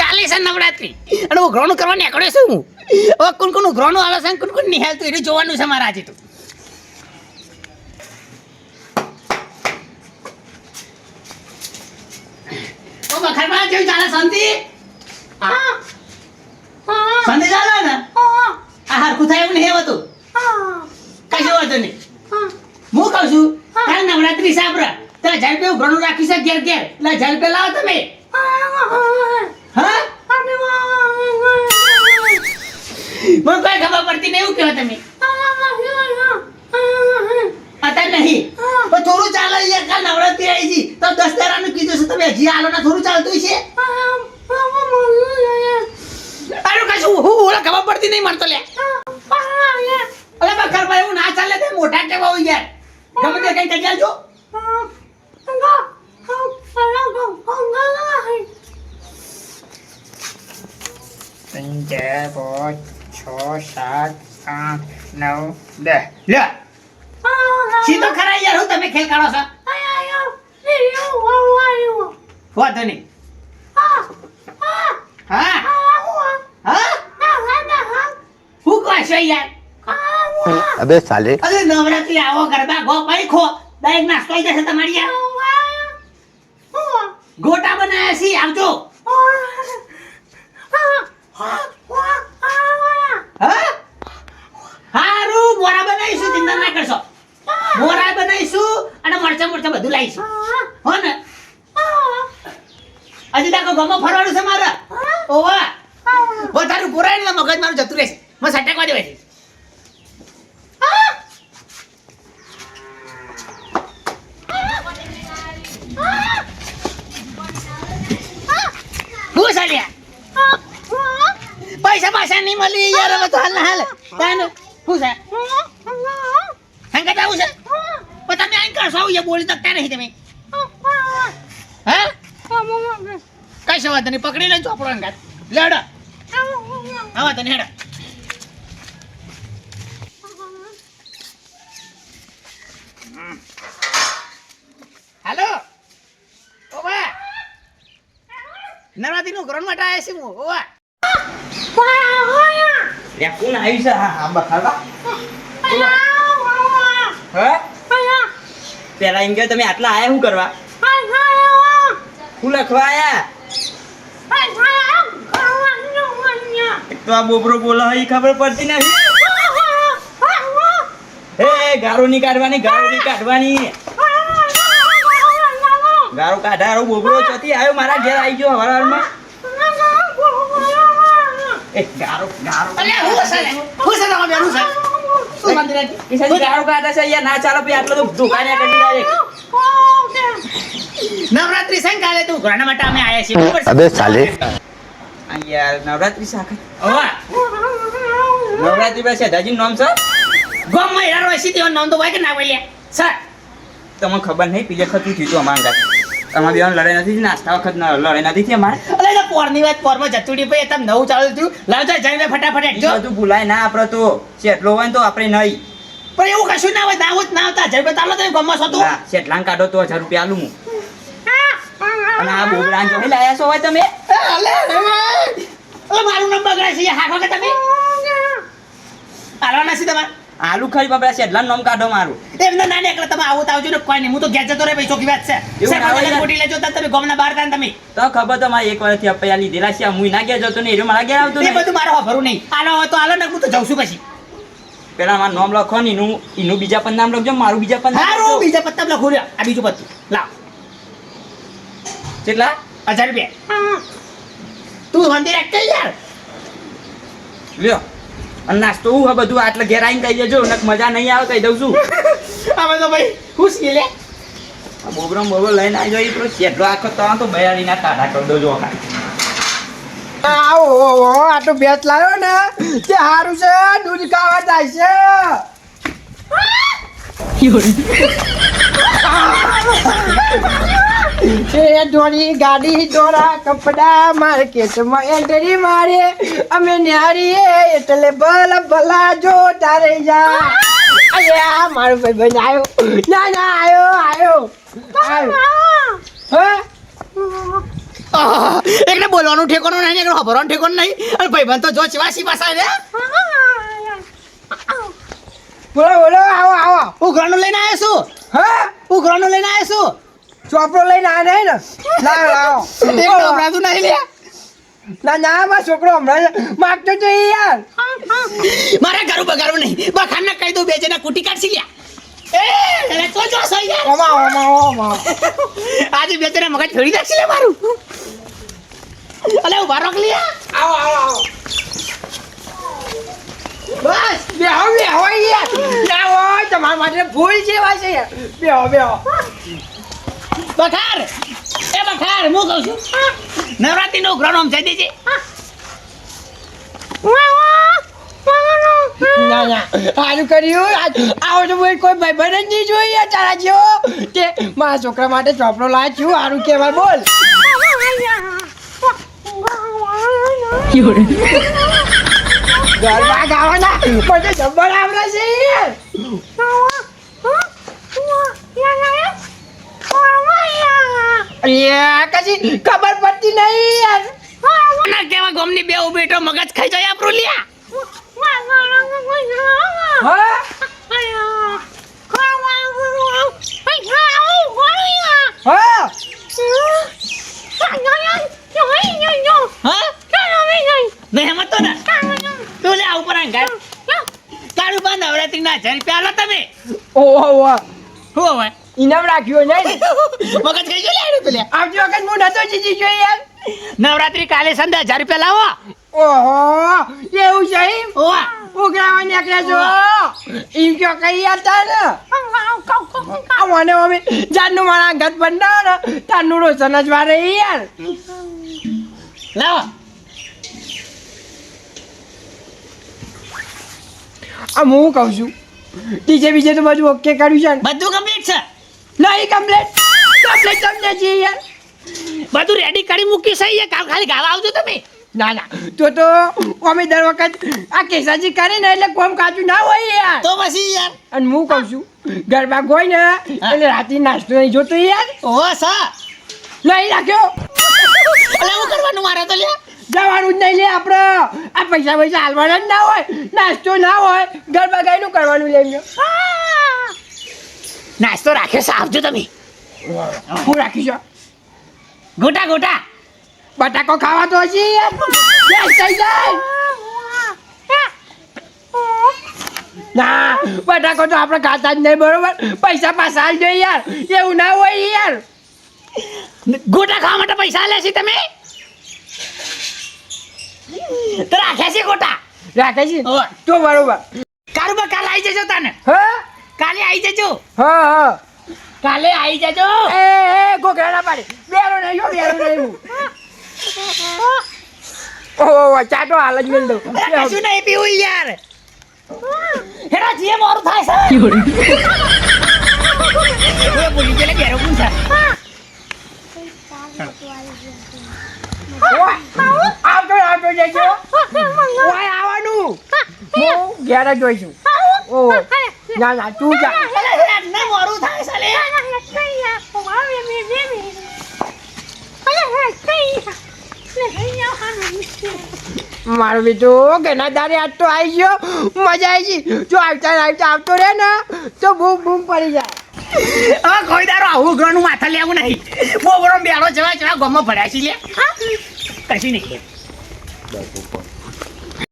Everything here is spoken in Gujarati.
કાલે છે નવરાત્રી. અને હું ઘણું કરવા નીકળ્યો છું હું. હવે કોણ કોણ ઘણું આવે છે કોણ કોણ નિહાલ તો એ જોવાનું છે મારે આજે તો. ઓ બખરમાં ચાલે? શાંતિ? શાંતિ ચાલે ને? આ હરખું થાય એવું નહીં હતું? કશું વાંધો નહીં. હું. કહું છું નવરાત્રી છે આપણે તો હજાર રૂપિયા ઘણું રાખ્યું છે ઘેર ઘેર. એટલે હજાર રૂપિયા લાવો તમે. મને કોઈ ખબર પડતી નહીં એવું કહો તમે. અત્યારે નહીં. પણ થોડું ચાલે યાર કાલ નવરાત્રી આવી છે તો દસ દાડાનું કીધું છે તમે હજી હાલો ના થોડું ચાલતું છે અરે કશું હું ઓલા ખબર પડતી નહીં મળતો લે અરે બા ઘરમાં એવું ના ચાલે તે મોટા કેવા હોય યાર. ગમે તે કઈ કરી ચાર પાંચ છ સાત આઠ નવ દસ. લે સીધો ખરા યાર હું તમે ખેલ કાઢો છો? વાંધો નહીં. હા હું. કહો યાર? સાલે. અરે નવરાત્રી આવો ગરબા ગો પૈખો. દરેક નાસ્તો આવી જશે તમારી યાર. ગોટા બનાવ્યા છે આવજો. હા? હારું મોરા બનાવીશું, ચિંતા ના કરશો. મોરા બનાવીશું અને મરચા મરચા બધું લાવીશું. હો ને? હજી તાકો ગમો ફરવાનું છે મારા? ઓવા. ઓ તારું પુરાય ને મગજ મારું જતું રહેશે. મને સટાકવા દેવાય છે. હું સાલ્યા પૈસા પાછા નહીં મળી યાર હવે તો હાલ ને હાલ. તાને શું છે? હંગત આવું છે? પણ તમે આઈ કરશો આવું? બોલી શકતા નહીં તમે? હા કઈ વાત નહીં પકડી લે ચોપડો હંગત લેડો. આવા તને હેડા. હાલો. ઓવા. નવરાત્રી નું ગ્રહણ માટે આવ્યા છે હું ઓવા. લે કોણ આવ્યું છે હા હા બખાડવા હે પેલા એમ કે તમે આટલા આયા શું કરવા શું લખવા આયા તો આ બોબરો બોલો એ ખબર પડતી નથી હે ગારો ની કાઢવાની ગારો ની કાઢવાની ગારો કાઢારો બોબરો ચોથી આવ્યો મારા ઘેર આવી ગયો હવારમાં એ ગારો ગારો. અલ્યા હું છે હું છે તમારું છે? શું મંદિર કિશન ગારો ગાતા છે અહીંયા ના નવરાત્રી છે કાલે તું. ઘણા માટે અમે આવ્યા છીએ. અબે ચાલે. યાર નવરાત્રી સાખે ઓવા. નવરાત્રી પાસે દાજી નામ છે? ગોમમાં હેરાન હોય સીધી નામ તો હોય કે ના બોલ્યા. સર. તમને ખબર નહીં પીજે ખતું થયું હતું અમારા ગાતે બે લડાઈ નથી નાસ્તા વખત લડાઈ નથી થઈ અમારે. અલે તો પોરની વાત પોરમાં જતુડી ભાઈ તમે નવું ચાલુ થયું. લાવતા જઈને ફટાફટ હેઠજો બધું ભૂલાય ના આપણે તો એટલો હોય ને તો આપણે નહીં. પણ એવું કશું ના હોય ના હોય ના આવતા જઈને તાલો તો ગમમાં છો તું. હા શેટલાંગ કાઢો તો હજાર રૂપિયા આલું હું. અને આ બોબડા જો લાયા છો હોય તમે? અલે અલે મારું નામ બગડાય છે હા કે તમે? આલવાના છે તમારે. આલુ ખરી બબડા છે એટલા નામ કાઢો મારું. એમને ના નીકળે તમે આવું તો આવજો ને કોઈ નહીં. હું તો ઘેર જતો રહે ભાઈ ચોખ્ખી વાત છે. મોટી લેજો તમે ગમના બહાર તમે. તો ખબર તો મારે એક વર્ષથી અપૈયા લીધેલા છે હું ના ગયા જતો નહીં એ મારા ઘેર આવતો એ નહીં બધું મારો ભરું નહીં. આલો હોય તો આલો ને હું તો જઉં છું પછી. પેલા મારું નામ લખો ને એનું એનું બીજા પણ નામ લખજો મારું બીજા પણ નામ બીજા પત્તા લખો રહ્યો આ બીજું પત્તું લાવ. કેટલા? હજાર રૂપિયા. તું મંદિર રાખતે યાર? લ્યો. અને નાસ્તો હું બધું આટલે ઘેર આવીને કહી દેજો નક મજા નહીં આવે કહી દઉં છું. અમે તો ભાઈ ખુશ છીએ લે. આ બોબરો બોબરો લઈને આવી જાય પેલો શેઢો આખો તો તો બયાડીના ટાટા કરી દો જો આવો આ તો બેટ લાવ્યો ને તે સારું છે દૂધ ખાવા જાય છે. એ દોડી ગાડી દોરા કપડા માર્કેટમાં એન્ટ્રી મારે. અમે ન્યારીએ એટલે ભલ ભલા જો તારે જા. અરે મારો ભાઈ બન આવ્યો ના ના આવ્યો આવ્યો આવ્યો હા? એકને બોલવાનું ઠેકોનું નહીં ને ખબરવાનું ઠેકોનું નહીં. અને ભાઈબંધ તો જો શિવાસી પાસા રે બોલો બોલો આવો આવો. હું ઘરનું લઈને આવ્યો છું. હા? ઉઘરાણું લઈને આવ્યો છું. ચોપડો લઈને આ નહીં ને લાવો નહીં લે ના ના છોકરો હમણાં માગતો તો એ યાર. મારે ઘર બગાડવું નહીં. બખાને કહી દઉં બે જણા કુટી કાઢી લ્યા. આજે બે જણા મગજ ફેરી નાખી લે મારું. અલે ઊભા રોક લ્યા. આવો આવો આવો. બસ બેહો બેહો યાર. બેહો તમારા માટે ભૂલ જેવા છે યાર. બેહો બેહો. બખાર. એ બખાર, હું કહું છું? નવરાત્રી નું ઉઘરાણું નામ જઈ દેજે ના ના. સારું કર્યું. આજ- આવો તો કોઈ કોઈ ભાઈબંધ જ નહીં જોઈ યાર, તારા જેવો. તે મારા છોકરા માટે ચોપડો લાવ્યો છું સારું કહેવાય ગરબા ગાવાના મને જબર આવડે છે યાર અલ્યા કશી ખબર પડતી નહીં યાર. ના કેવા ગોમની બે ઊભી મગજ ખાઈ જાય આપણું લ્યા. નવરાત્રી ના? હજાર રૂપિયા તમે. ઓહો ઓહો શું હવે? ઇનામ રાખ્યું નહીં? મગજ કઈ જાય લે પેલે. આવતી વખત હું નતો જીજી જોઈ યાર નવરાત્રી કાલે સંધ્યા હજાર રૂપિયા લાવો. ઓહો એવું છે એમ? ઉઘરાવા નીકળ્યા છો? એમ કયો કઈ હતા ને? મને અમે જાનનું મારા ઘર બંધાવો ને તારનું રોશન જ વારે યાર. લાવો. આમ હું કહું છું ટીજે બીજે તો બધું ઓકે કર્યું છે બધું કમ્પ્લીટ છે. નહીં કમ્પ્લેટ કમ્પ્લેટ તમને જઈએ. બધું રેડી કરી મૂકી છે ખાલી ગાવા આવજો તમે. ના ના. તો તો અમે દર વખત આ કેસાજી કરે ને એટલે કોમ કાચું ના હોય યાર. તો પછી યાર. અને હું કહું છું ગરબા ગોઈ ને એટલે રાતે નાસ્તો નહીં જોતો યાર. ઓ સા. નહીં રાખ્યો. એટલે હું કરવાનું મારે તો લે જવાનું જ નહીં લે આપણે આ પૈસા પૈસા હાલવાના જ ના હોય નાસ્તો ના હોય ગરબા ગાયનું કરવાનું લે એમને. નાસ્તો રાખ્યો સાવજો તમે. હું રાખીશું ગોટા ગોટા. બટાકો ખાવા તો હશે યાર થઈ જાય. ના બટાકો તો આપણે ખાતા જ નહીં બરોબર? પૈસા પાછા જોઈએ યાર. એવું ના હોય યાર. ગોટા ખાવા માટે પૈસા લે છે તમે? તો રાખ્યા છે ગોટા? રાખે છે? તો બરોબર. કારુબા કાલે આવી જજો તને. હા? કાલે આવી જજો. હા હા. કાલે આવી જજો. એ એ ગોગરા ના પાડે. બેરો નહીં હો બેરો નહીં હું. ઓહો ચાટો હાલ જ મેલ દઉં કશું નહીં પીવું યાર. હેડા જીએ મારું થાય છે. એ બોલી ગયેલે બેરો કોણ છે? આવતો આવતો ઓય આવવાનું. હું ઘેર જ જોઈશું ઓ ના ના તું જા અરે હેડા ને મોરું થાય છે લે મારો બીજું ઘણા દારે આજ તો આવી ગયો. મજા આવી ગઈ. જો આવતા આવતા આવતો રહે ને તો બૂમ બૂમ પડી જાય. હવે કોઈ દારો આવું ઘરનું માથા લેવું નહીં. બહુ બરો બેડો જવા જવા ગમો ભરાશી લે કશી નહીં.